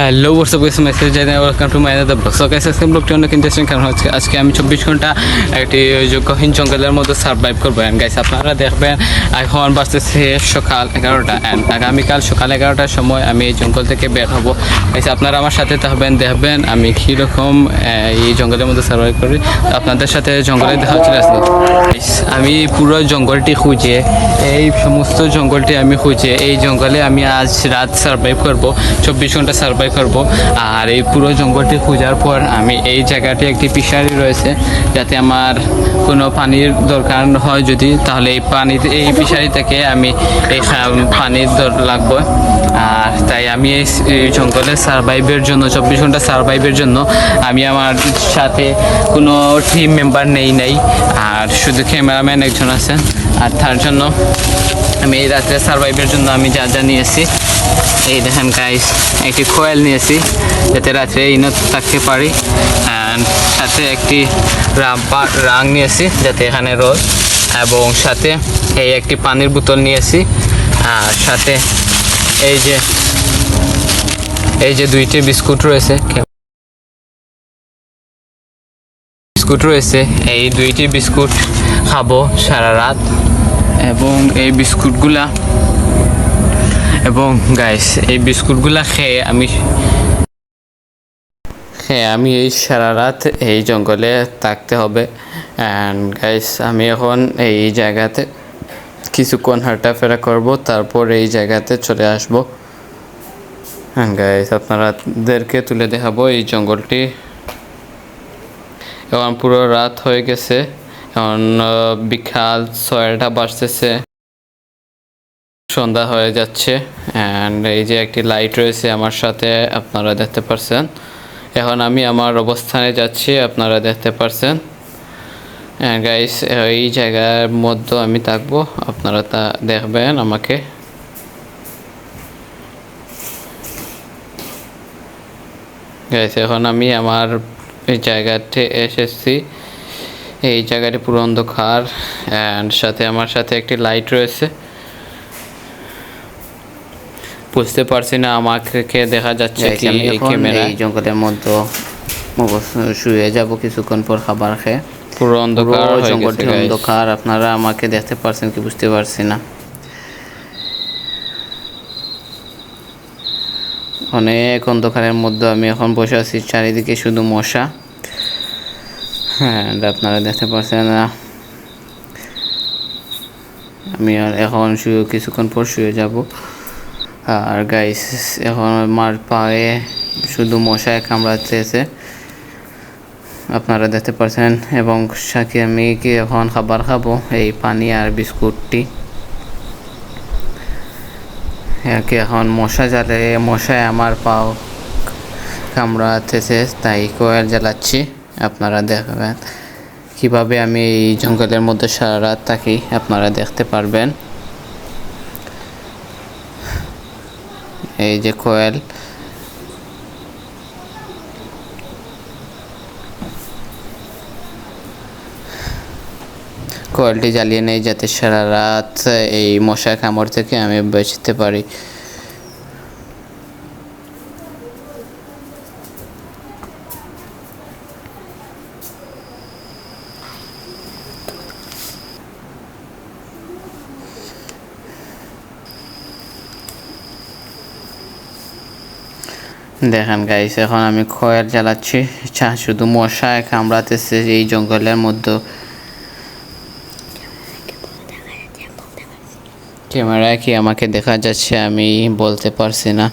Hello WhatsApp গেছে message জানি welcome to my the blog so guys আজকে ব্লগটি অনেক ইন্টারেস্টিং কারণ হচ্ছে আজকে আমি চব্বিশ ঘণ্টা একটি যোগ্যহীন জঙ্গলের মধ্যে সার্ভাইভ করব। অ্যান্ড গাইস আপনারা দেখবেন এখন বাজতেছে সকাল এগারোটা। অ্যান্ড আগামীকাল সকাল এগারোটার সময় আমি এই জঙ্গল থেকে বের হব। গাইস আপনারা আমার সাথে থাকবেন দেখবেন আমি কীরকম এই জঙ্গলের মধ্যে সার্ভাইভ করি। আপনাদের সাথে জঙ্গলে দেখা Guys, আমি পুরো জঙ্গলটি খুঁজে এই সমস্ত জঙ্গলটি আমি খুঁজে এই জঙ্গলে আমি আজ রাত সার্ভাইভ করব। চব্বিশ ঘণ্টা সার্ভাইভ করব। আর এই পুরো জঙ্গলটি খোঁজার পর আমি এই জায়গাটি একটি ফিশারি রয়েছে, যাতে আমার কোনো পানির দরকার হয় যদি, তাহলে এই পানি এই ফিশারি থেকে আমি এই পানির লাগবে। আর তাই আমি এই জঙ্গলে সার্ভাইভের জন্য, চব্বিশ ঘণ্টা সার্ভাইভের জন্য আমি আমার সাথে কোনো টিম মেম্বার নেই, নাই। আর শুধু ক্যামেরাম্যান একজন আছেন আর তার জন্য আমি এই রাত্রে সার্ভাইভের জন্য আমি যা যা নিয়েছি এই দেখেন গাইস একটি কোয়েল নিয়েছি, যাতে রাত্রে ইনত থাকতে পারি। সাথে একটি রাব্বার রাং নিয়েছি, যাতে এখানে রোদ। এবং সাথে এই একটি পানির বোতল নিয়েছি। আর সাথে এই যে এই যে দুইটি বিস্কুট রয়েছে বিস্কুট রয়েছে, এই দুইটি বিস্কুট খাব সারা রাত। এবং এই বিস্কুটগুলা এবং গাইস এই বিস্কুটগুলা খেয়ে আমি হ্যাঁ আমি এই সারা রাত এই জঙ্গলে থাকতে হবে। অ্যান্ড গাইস আমি এখন এই জায়গাতে কিছুক্ষণ হাঁটাফেরা করব, তারপর এই জায়গাতে চলে আসব। হ্যাঁ গাইস আপনারাদেরকে তুলে দেখাবো এই জঙ্গলটি। এখন পুরো রাত হয়ে গেছে। এখন বিকাল ছয়টা বাজতেছে। সন্ধ্যা হয়ে যাচ্ছে অ্যান্ড এই যে একটি লাইট রয়েছে আমার সাথে, আপনারা দেখতে পারছেন। এখন আমি আমার অবস্থানে যাচ্ছি, আপনারা দেখতে পারছেন। গাইস এই জায়গার মধ্যে আমি থাকব, আপনারা তা দেখবেন আমাকে। গাইস এখন আমি আমার এই জায়গাতে এসেছি। এই জায়গাটি পুরো অন্ধকার অ্যান্ড সাথে আমার সাথে একটি লাইট রয়েছে। বুঝতে পারছি না আমাকে দেখা যাচ্ছে কি এই ক্যামেরা এই জঙ্গলের মধ্যে শুয়ে যাব কিছুক্ষণ পর খাবার খেয়ে। পুরো অন্ধকার জঙ্গলটি অন্ধকার আপনারা আমাকে দেখতে পারছেন কি বুঝতে পারছি না। অনেক অন্ধকারের মধ্যে আমি এখন বসে আছি চারিদিকে শুধু মশা। হ্যাঁ আপনারা দেখতে পারছেন না। আমি আর এখন শুয়ে কিছুক্ষণ পর শুয়ে যাব। আর গাইস এখন আমার পায়ে শুধু মশায় কামড়াতেছে আপনারা দেখতে পাচ্ছেন এবং সাথে আমি কি এখন খাবার খাব, এই পানি আর বিস্কুটটি একে এখন মশা জ্বালে, মশায় আমার পাও কামড়াতেছে তাই কোয়েল জ্বালাচ্ছি। আপনারা দেখবেন। কীভাবে আমি এই জঙ্গলের মধ্যে সারা রাত থাকি, আপনারা দেখতে পারবেন। এই যে কোয়েল। কোয়েলটি জ্বালিয়ে নেই যাতে সারা রাত এই মশা কামড় থেকে আমি বেঁচতে পারি। দেখেন গাইস এখন আমি খয়ের জ্বালাচ্ছি। চা শুধু মশায় কামড়াতেছে এই জঙ্গলের মধ্যে। ক্যামেরায় কি আমাকে দেখা যাচ্ছে আমি বলতে পারছি না।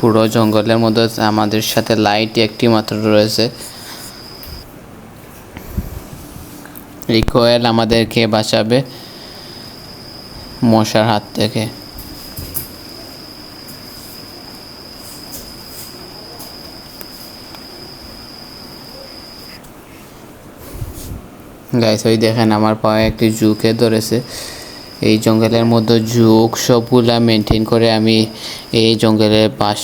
পুরো জঙ্গলের মধ্যে আমাদের সাথে লাইট একটি মাত্র রয়েছে। এই কোয়েল আমাদেরকে বাঁচাবে মশার হাত থেকে। গাইস ওই দেখেন আমার পায়ে একটি জুকে ধরেছে। এই জঙ্গলের মধ্যে জুক সবগুলা মেনটেন করে আমি এই জঙ্গলে পাঁচ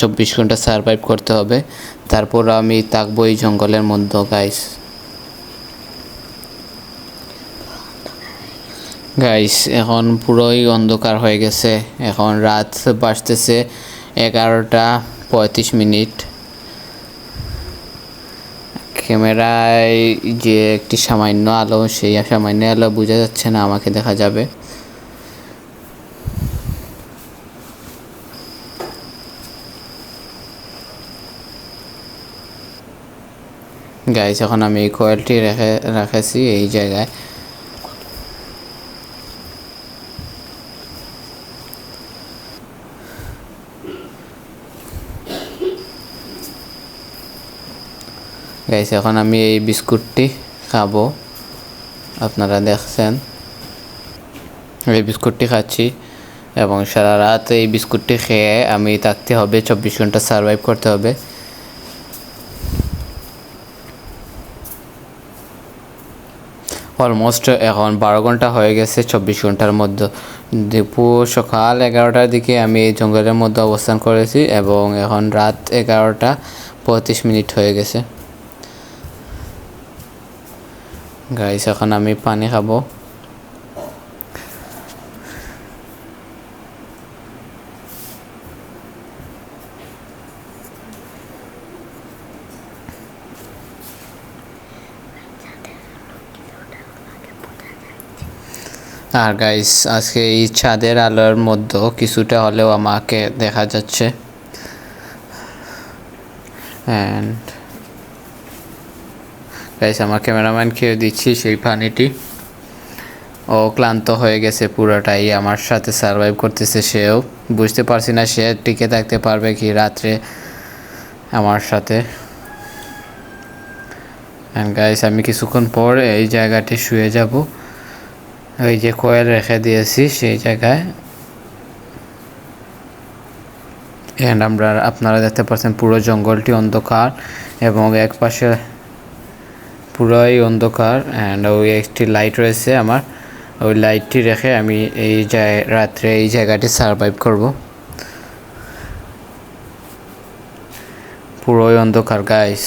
চব্বিশ ঘণ্টা সার্ভাইভ করতে হবে। তারপর আমি থাকব এই জঙ্গলের মধ্যে গাইস গাইস এখন পুরোই অন্ধকার হয়ে গেছে। এখন রাত বাজতেছে এগারোটা পঁয়ত্রিশ মিনিট। ক্যামেরায় যে একটি সামান্য আলো, সেই সামান্য আলো বোঝা যাচ্ছে না, আমাকে দেখা যাবে। গাইস এখন আমি এই কয়েলটি রেখে, রেখেছি এই জায়গায়। গাইস, এখন আমি এই বিস্কুটটি খাব। আপনারা দেখছেন। এই বিস্কুটটি খাচ্ছি এবং সারা রাত এই বিস্কুটটি খেয়ে আমি থাকতে হবে, চব্বিশ ঘণ্টা সার্ভাইভ করতে হবে। অলমোস্ট এখন বারো ঘণ্টা হয়ে গেছে চব্বিশ ঘণ্টার মধ্যে। দুপুর সকাল এগারোটার দিকে আমি এই জঙ্গলের মধ্যে অবস্থান করেছি এবং এখন রাত এগারোটা পঁয়ত্রিশ মিনিট হয়ে গেছে। গাইস এখন আমি পানি খাব। আর গাইস আজকে এই ছাদের আলোর মধ্যে কিছুটা হলেও আমাকে দেখা যাচ্ছে। অ্যান্ড গাইস আমার ক্যামেরাম্যানকে দিচ্ছি সেই পানিটি। ও ক্লান্ত হয়ে গেছে পুরোটাই, আমার সাথে সার্ভাইভ করতেছে সেও। বুঝতে পারছি না সে টিকে থাকতে পারবে কি রাত্রে আমার সাথে। গাইস আমি কিছুক্ষণ পর এই জায়গাটি শুয়ে যাব। ওই যে কয়েল রেখে দিয়েছি সেই জায়গায়। এন্ড আমরা, আপনারা দেখতে পাচ্ছেন পুরো জঙ্গলটি অন্ধকার এবং এক পাশে পুরোই অন্ধকার অ্যান্ড ওই একটি লাইট রয়েছে আমার। ওই লাইটটি রেখে আমি এই জায় রাত্রে এই জায়গাটি সারভাইভ করব। পুরোই অন্ধকার গাইস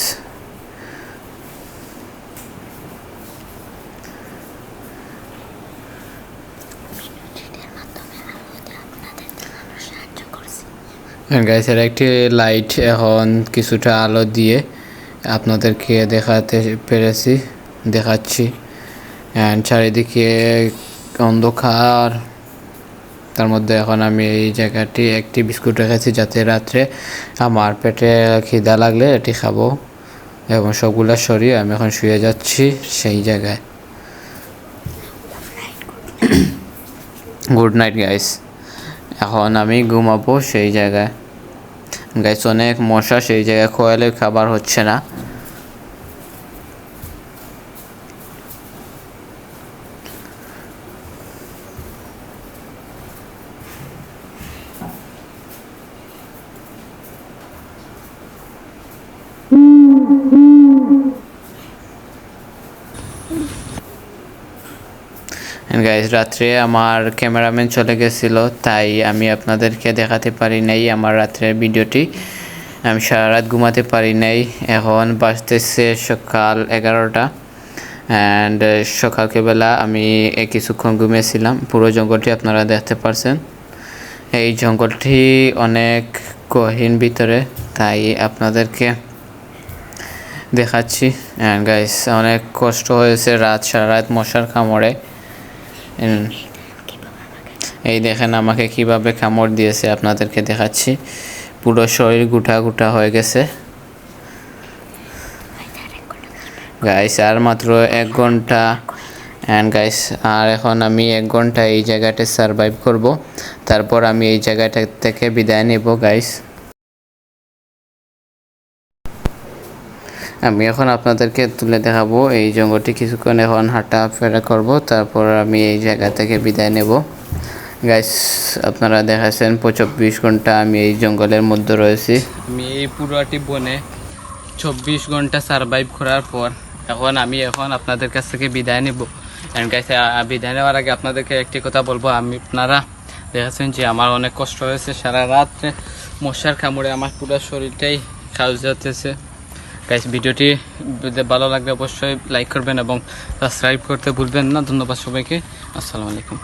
গাইসের একটি লাইট এখন কিছুটা আলো দিয়ে আপনাদেরকে দেখাতে পেরেছি, দেখাচ্ছি। অ্যান্ড চারিদিকে অন্ধকার। তার মধ্যে এখন আমি এই জায়গাটি একটি বিস্কুট রেখেছি যাতে রাত্রে আমার পেটে খিদা লাগলে এটি খাব। এবং সবগুলো সরিয়ে আমি এখন শুয়ে যাচ্ছি সেই জায়গায়। গুড নাইট গাইস এখন আমি ঘুমাবো সেই জায়গায়। গাইস অনেক মশা সেই জায়গায় খোয়ালে খাবার হচ্ছে না। গাইজ রাত্রে আমার ক্যামেরাম্যান চলে গেছিল, তাই আমি আপনাদেরকে দেখাতে পারি নাই আমার রাত্রের ভিডিওটি। আমি সারা রাত ঘুমাতে পারি নাই, এখন বাজতেছে সকাল এগারোটা। অ্যান্ড সকালবেলা আমি কিছুক্ষণ ঘুমিয়েছিলাম। পুরো জঙ্গলটি আপনারা দেখতে পারছেন। এই জঙ্গলটি অনেক গহীন ভিতরে, তাই আপনাদেরকে দেখাচ্ছি। অ্যান্ড গাইস অনেক কষ্ট হয়েছে রাত, সারা রাত মশার কামড়ে। এই দেখেন, আমাকে কীভাবে কামড় দিয়েছে আপনাদেরকে দেখাচ্ছি। পুরো শরীর গুটা গুটা হয়ে গেছে। গাইস আর মাত্র এক ঘণ্টা। অ্যান্ড গাইস আর এখন আমি এক ঘণ্টা এই জায়গাটা সারভাইভ করব। তারপর আমি এই জায়গাটা থেকে বিদায় নেব গাইস আমি এখন আপনাদেরকে তুলে দেখাবো এই জঙ্গলটি কিছুক্ষণ এখন হাঁটা ফেরা করব, তারপর আমি এই জায়গা থেকে বিদায় নেব। গাইস আপনারা দেখাচ্ছেন চব্বিশ ঘণ্টা আমি এই জঙ্গলের মধ্যে রয়েছি। আমি এই পুরোটি বনে চব্বিশ ঘণ্টা সার্ভাইভ করার পর এখন আমি এখন আপনাদের কাছ থেকে বিদায় নেব। অ্যান্ড গাইছে বিদায় নেওয়ার আগে আপনাদেরকে একটি কথা বলব। আমি, আপনারা দেখেছেন যে আমার অনেক কষ্ট হয়েছে সারা রাত্রে মশার কামড়ে আমার পুরো শরীরটাই যাচ্ছে। গাইস ভিডিওটি ভালো লাগলে অবশ্যই লাইক করবেন এবং সাবস্ক্রাইব করতে ভুলবেন না। ধন্যবাদ সবাইকে। আসসালামু আলাইকুম।